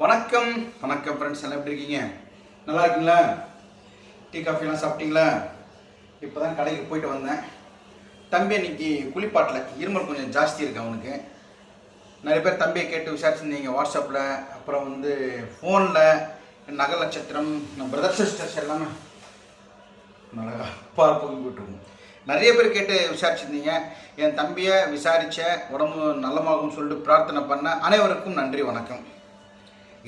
வணக்கம். வணக்கம் ஃப்ரெண்ட்ஸ் எல்லாம் எப்படி இருக்கீங்க? நல்லா இருக்கீங்களா? டீ காஃபிலாம் சாப்பிட்டீங்களா? இப்போ தான் கடைக்கு போயிட்டு வந்தேன். தம்பி இன்னைக்கு குளிப்பாட்டில். இருமல் கொஞ்சம் ஜாஸ்தி இருக்கு அவனுக்கு. நிறைய பேர் தம்பியை கேட்டு விசாரிச்சிருந்தீங்க வாட்ஸ்அப்பில் அப்புறம் வந்து ஃபோனில் நகர் நட்சத்திரம் நம்ம பிரதர் சிஸ்டர்ஸ் எல்லாமே நல்லா பார்ப்பு போட்டுருக்கோம் நிறைய பேர் கேட்டு விசாரிச்சிருந்தீங்க. என் தம்பியை விசாரித்த உடம்பு நல்லமாகும்னு சொல்லிட்டு பிரார்த்தனை பண்ண அனைவருக்கும் நன்றி வணக்கம்.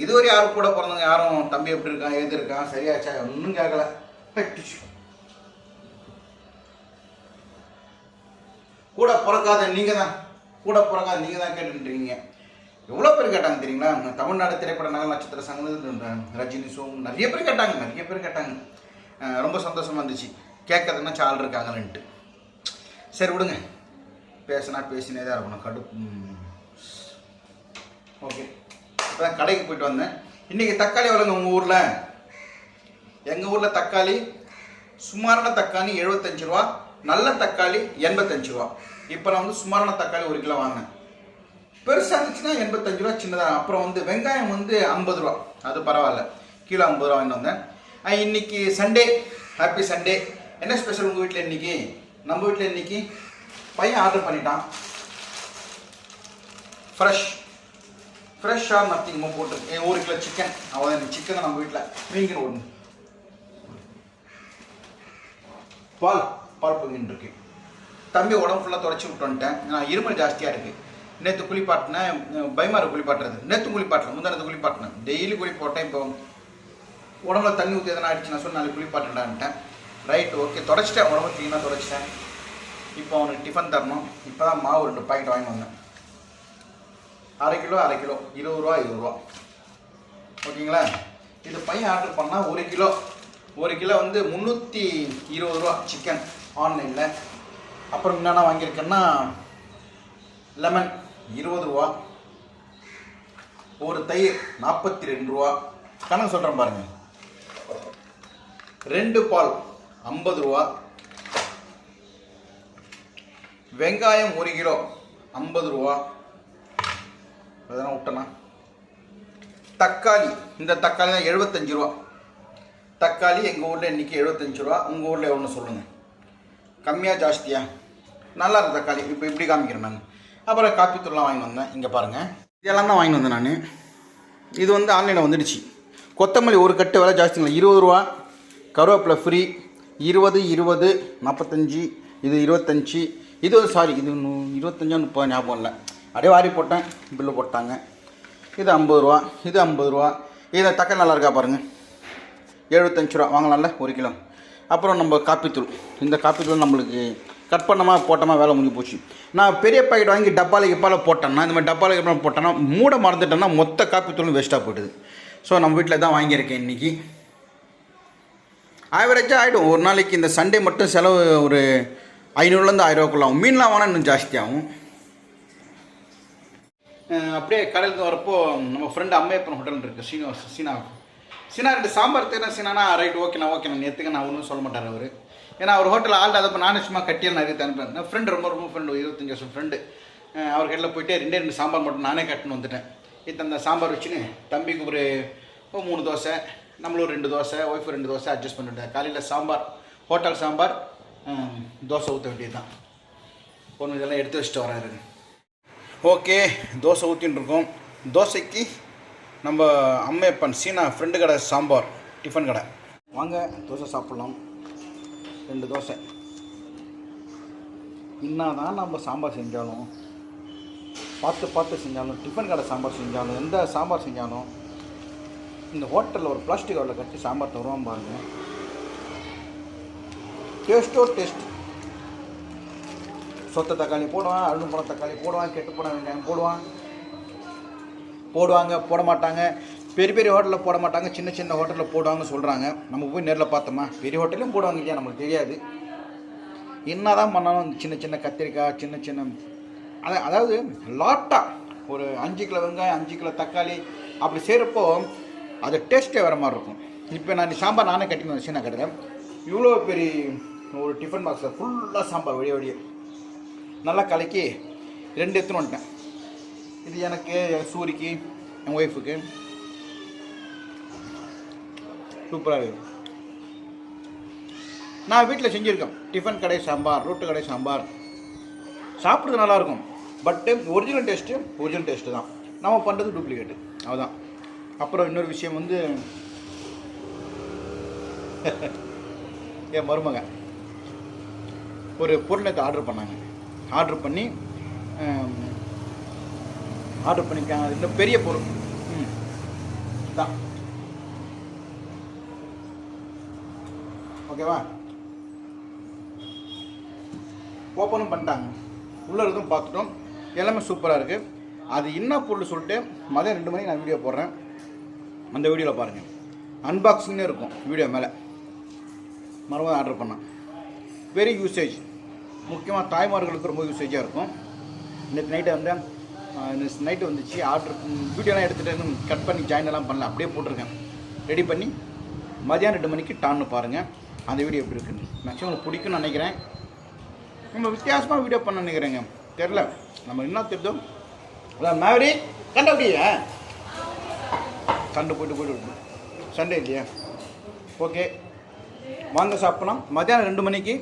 இதுவரை யாரும் கூட பிறந்தவங்க யாரும் தம்பி எப்படி இருக்கான் ஏது இருக்கான் சரியாச்சா? ஒன்றும் கேட்கல கூட பிறக்காத நீங்க தான் கூட பிறக்காத நீங்க தான் கேட்டுருக்கீங்க எவ்வளோ பேர் கேட்டாங்க தெரியுங்களா? தமிழ்நாடு திரைப்பட நகர் நட்சத்திர சங்கம் ரஜினி சோம் நிறைய பேர் கேட்டாங்க நிறைய பேர் கேட்டாங்க. ரொம்ப சந்தோஷமாக இருந்துச்சு. கேட்கறதுன்னா சால் இருக்காங்களேன்ட்டு சரி விடுங்க. பேசினா பேசினே தான் இருக்கணும். கடுப்பு இப்போ கடைக்கு போயிட்டு வந்தேன். இன்றைக்கி தக்காளி எவ்வளோங்க உங்கள் ஊரில்? எங்கள் ஊரில் தக்காளி? சுமாரான தக்காளி எழுபத்தஞ்சு ரூபா நல்ல தக்காளி எண்பத்தஞ்சு ரூபா. இப்போ நான் வந்து சுமாரான தக்காளி ஒரு கிலோ வாங்கினேன். பெருசாக இருந்துச்சுன்னா எண்பத்தஞ்சு ரூபா சின்னதாக அப்புறம் வந்து வெங்காயம் வந்து ஐம்பது ரூபா. அது பரவாயில்ல. கிலோ ஐம்பது ரூபா வாங்கிட்டு வந்தேன். இன்னைக்கு சண்டே. ஹாப்பி சண்டே என்ன ஸ்பெஷல் உங்கள் வீட்டில் இன்னைக்கு? நம்ம வீட்டில் இன்னைக்கு பையன் ஆர்டர் பண்ணிட்டான். ஃப்ரெஷ் ஃப்ரெஷ்ஷாக நத்திங்கமாக போட்டு. என் ஒரு கிலோ சிக்கன் அவன் சிக்கனை நம்ம வீட்டில் மீன் ஒன்று பால் பால் பொங்கின்னு இருக்கு. தம்பி உடம்பு ஃபுல்லாக தொடச்சி விட்டு வந்துட்டேன் நான் இருமல் ஜாஸ்தியாக இருக்குது நேற்று குளிப்பாட்டினேன் பயமார குளிப்பாட்டுறது நேற்று குளிப்பாட்டல முந்தானத்து குளிப்பாட்டினேன் டெய்லி குளிப்பாட்டேன் இப்போ உடம்புல தண்ணி ஊற்றி எதனா ஆயிடுச்சு நான் சொன்ன குளிப்பாட்டேன்டான்ட்டேன் ரைட் ஓகே தொடச்சிட்டேன் உடம்பு க்ளீனாக தொடச்சிட்டேன். இப்போ அவனுக்கு டிஃபன் தரணும். இப்போ தான் மாவு ரெண்டு பாக்கெட் வாங்கி வந்தேன். அரை கிலோ அரை கிலோ. இருபது ரூபா இருபது ரூபா. ஓகேங்களா? இது பையன் ஆர்டர் பண்ணால் ஒரு கிலோ. ஒரு கிலோ வந்து முந்நூற்றி இருபது ரூபா சிக்கன் ஆன்லைனில் அப்புறம் என்னென்ன வாங்கியிருக்கேன்னா லெமன் இருபது ரூபா. ஒரு தயிர் நாற்பத்தி ரெண்டு ரூபா. கணக்கு சொல்கிறேன் பாருங்கள் ரெண்டு பால் ஐம்பது ரூபா. வெங்காயம் ஒரு கிலோ ஐம்பது ரூபா. அதெல்லாம் விட்டனா தக்காளி இந்த தக்காளி தான் எழுபத்தஞ்சு ரூபா. தக்காளி எங்கள் ஊரில் இன்றைக்கி எழுபத்தஞ்சு ரூபா. உங்கள் ஊரில் எவ்வளோ சொல்லுங்கள் கம்மியாக ஜாஸ்தியா? நல்லா இருக்கு தக்காளி. இப்போ இப்படி காமிக்கிறேன் நான். அப்புறம் காப்பி தூள்லாம் வாங்கி வந்தேன். இங்கே பாருங்கள் இதெல்லாம் தான் வாங்கி வந்தேன் நான். இது வந்து ஆன்லைனில் வந்துடுச்சு. கொத்தமல்லி ஒரு கட்டு விலை ஜாஸ்திங்களா? இருபது ரூபா. கருவேப்பிலை ஃப்ரீ இருபது இருபது நாற்பத்தஞ்சு இது இருபத்தஞ்சி. இது சாரி இது இருபத்தஞ்சா முப்பது ஞாபகம் இல்லை. அப்படியே வாரி போட்டேன் பில்லு போட்டாங்க. இது ஐம்பது ரூபா இது ஐம்பது ரூபா. இது தக்காளி நல்லா இருக்கா பாருங்கள் எழுபத்தஞ்சு ரூபா வாங்கலாம்ல ஒரு கிலோ. அப்புறம் நம்ம காப்பித்தூள். இந்த காப்பித்தூள் நம்மளுக்கு கட் பண்ணமா போட்டோமா வேலை முடிஞ்சு போச்சு. நான் பெரிய பாக்கெட் வாங்கி டப்பாவில் கிப்பால போட்டேன்னா இந்த மாதிரி டப்பாவில் கிப்பால போட்டேன்னா மூட மறந்துட்டேன்னா மொத்த காப்பித்தூளும் வேஸ்ட்டாக போயிடுது. ஸோ நம்ம வீட்டில் தான் வாங்கியிருக்கேன் இன்றைக்கி ஆவரேஜாக ஆகிடும் ஒரு நாளைக்கு இந்த சண்டே மட்டும் செலவு ஒரு ஐநூறுலேருந்து ஆயிரரூவாக்குள்ள ஆகும். மீன்லாம் வாங்கினா இன்னும் ஜாஸ்தியாகும் அப்படியே கடலுக்கு வரப்போ நம்ம ஃப்ரெண்டு அம்மையப்பன் ஹோட்டல் இருக்குது சீனிவாஸ் சீனா சீனா. ரெண்டு சாம்பார் தேனா சீனானா ரைட் ஓகேண்ணா ஓகேண்ணா நேற்றுக்கு நான் ஒன்றும் சொல்ல மாட்டார் அவர். ஏன்னா அவர் ஹோட்டல் ஆள் அதை நானே சும்மா கட்டியில் நிறைய அனுப்புறேன் நான் ஃப்ரெண்டு ரொம்ப ரொம்ப ஃப்ரெண்டு இருபத்தஞ்சு வருஷம் ஃப்ரெண்டு அவர் கடையில் போயிட்டு ரெண்டே ரெண்டு சாம்பார் மட்டும் நானே கட்டுன்னு வந்துட்டேன். இத்தனை அந்த சாம்பார் வச்சுன்னு தம்பிக்கு ஒரு மூணு தோசை நம்மளும் ரெண்டு தோசை ஒய்ஃபு ரெண்டு தோசை அட்ஜஸ்ட் பண்ணிவிட்டேன் காலையில் சாம்பார் ஹோட்டல் சாம்பார் தோசை ஊற்ற வேண்டியது தான் ஒன்று இதெல்லாம் எடுத்து வச்சுட்டு வராரு. ஓகே தோசை ஊற்றின்னு இருக்கோம் தோசைக்கு நம்ம அம்மையப்பன் சீனா ஃப்ரெண்டு கடை சாம்பார் டிஃபன் கடை. வாங்க தோசை சாப்பிட்லாம். ரெண்டு தோசை. என்னதான் நம்ம சாம்பார் செஞ்சாலும் பார்த்து பார்த்து செஞ்சாலும் டிஃபன் கடை சாம்பார் செஞ்சாலும் எந்த சாம்பார் செஞ்சாலும் இந்த ஹோட்டலில் ஒரு பிளாஸ்டிக் கவரில் கட்டி சாம்பார் தருவோம் பாருங்க. டேஸ்ட்டோ டேஸ்ட் சொத்த தக்காளி போடுவான் அழுந்து போன தக்காளி போடுவான் கெட்டு போன வெங்காயம் போடுவான். போடுவாங்க போட மாட்டாங்க. பெரிய பெரிய ஹோட்டலில் போட மாட்டாங்க சின்ன சின்ன ஹோட்டலில் போடுவாங்கன்னு சொல்கிறாங்க நம்ம போய் நேரில் பார்த்தோமா? பெரிய ஹோட்டலையும் போடுவாங்க இல்லையா? நம்மளுக்கு தெரியாது. என்ன தான் பண்ணாலும் சின்ன சின்ன கத்திரிக்காய் சின்ன சின்ன அதை அதாவது லாட்டாக ஒரு அஞ்சு கிலோ வெங்காயம் அஞ்சு கிலோ தக்காளி அப்படி செய்கிறப்போ அது டேஸ்ட்டே வேறு மாதிரி இருக்கும். இப்போ நான் சாம்பார் நானே கட்டின்னு வச்சு நான் கட்டுறேன் இவ்வளோ பெரிய ஒரு டிஃபன் பாக்ஸில் ஃபுல்லாக சாம்பார் வெளியே வழிய நல்லா கலக்கி ரெண்டு எடுத்துன்னு வந்துட்டேன். இது எனக்கு என் சூரிக்கு என் ஒய்ஃபுக்கு சூப்பராக இருக்குது. நான் வீட்டில் செஞ்சுருக்கேன். டிஃபன் கடை சாம்பார் ரோட்டு கடை சாம்பார். சாப்பிட்றது நல்லாயிருக்கும் பட்டு ஒரிஜினல் டேஸ்ட்டு ஒரிஜினல் டேஸ்ட்டு தான். நம்ம பண்ணுறது டூப்ளிகேட்டு அதுதான் அப்புறம் இன்னொரு விஷயம் வந்து என் மருமக. ஒரு பொருளை ஆர்டர் பண்ணாங்க. ஆர்டர் பண்ணி ஆர்டர் பண்ணியிருக்காங்க அது இன்னும் பெரிய பொருள். ம். தான் ஓகேவா ஓப்பனும் பண்ணிட்டாங்க. உள்ளே இருக்கும் பார்த்துட்டோம். எல்லாமே சூப்பராக இருக்குது அது என்ன பொருள் சொல்லிட்டு மதியம் ரெண்டு மணிக்கு நான் வீடியோ போடுறேன். அந்த வீடியோவில் பாருங்கள் அன்பாக்சிங்னே இருக்கும். வீடியோ மேலே. மறுபடியும் ஆர்டர் பண்ணேன் வெரி யூசேஜ் முக்கியமாக தாய்மார்களுக்கு ரொம்ப யூசேஜாக இருக்கும். நேற்று நைட்டை வந்து நைட்டு வந்துச்சு ஆர்டர் வீடியோலாம் எடுத்துகிட்டு கட் பண்ணி ஜாயின் எல்லாம் பண்ணல. அப்படியே போட்டிருக்கேன். ரெடி பண்ணி மதியானம் ரெண்டு மணிக்கு டான்னு பாருங்கள் அந்த வீடியோ எப்படி இருக்குன்னு. மேக்ஸிமம் உங்களுக்கு பிடிக்கும்னு நினைக்கிறேன். நம்ம வித்தியாசமாக வீடியோ பண்ண நினைக்கிறேங்க. தெரில நம்ம என்ன தெரிஞ்சோ அதான் மேவரி கண்ட அப்படியே? கண்டு போயிட்டு போயிட்டு விட்டு சண்டே இல்லையா? ஓகே வாங்க சாப்பிட்லாம். மதியானம் ரெண்டு மணிக்கு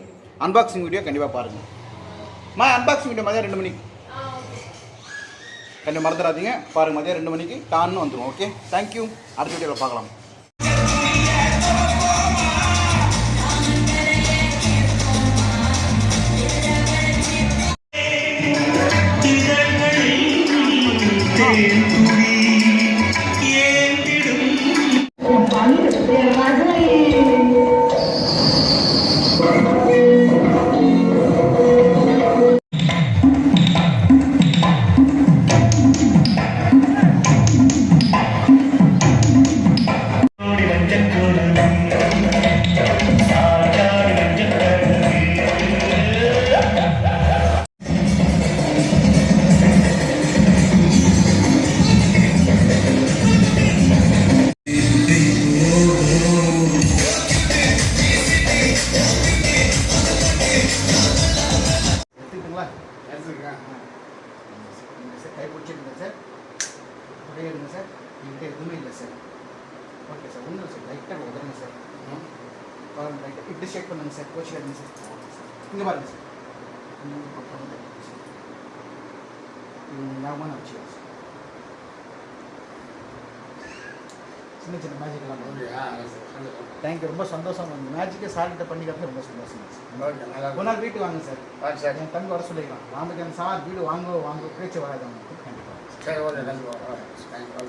அன்பாக்சிங் வீடியோ கண்டிப்பாக பாருங்கள் மா அன்பாக்சிங் வீடியோ மதியம் ரெண்டு மணிக்கு. கண்டிப்பாக மறந்துடாதீங்க. பாருங்கள் மதியம் ரெண்டு மணிக்கு டான்னு வந்துடும் ஓகே தேங்க்யூ அடுத்த வீடியோவில் பார்க்கலாம். சார்? என்கிட்ட எதுவுமே இல்லை சார். ஓகே சார் ஒன்றும் சார். லைட்டாக உதருங்க சார். பாருங்க லைட்டாக இப்படி ஷேக் பண்ணுங்க சார். கோச்சில் இருங்க சார். இங்கே பாருங்க சார். ஞாபகமாக நான் வச்சுக்கிறேன் சார். சின்ன சின்ன அப்படியா? தேங்க்யூ ரொம்ப சந்தோஷம். அந்த மேஜிக்கை சார்கிட்ட பண்ணிக்கிறது ரொம்ப சந்தோஷம் சார். ஒரு நாள் வீட்டுக்கு வாங்க சார். சரி. என் வர சொல்லிக்கலாம். ராமகிருஷ்ணன் சார். வீடு வாங்க வாங்க பேச்சு வராது. அவங்களுக்கு கண்டிப்பாக சரி ஓகே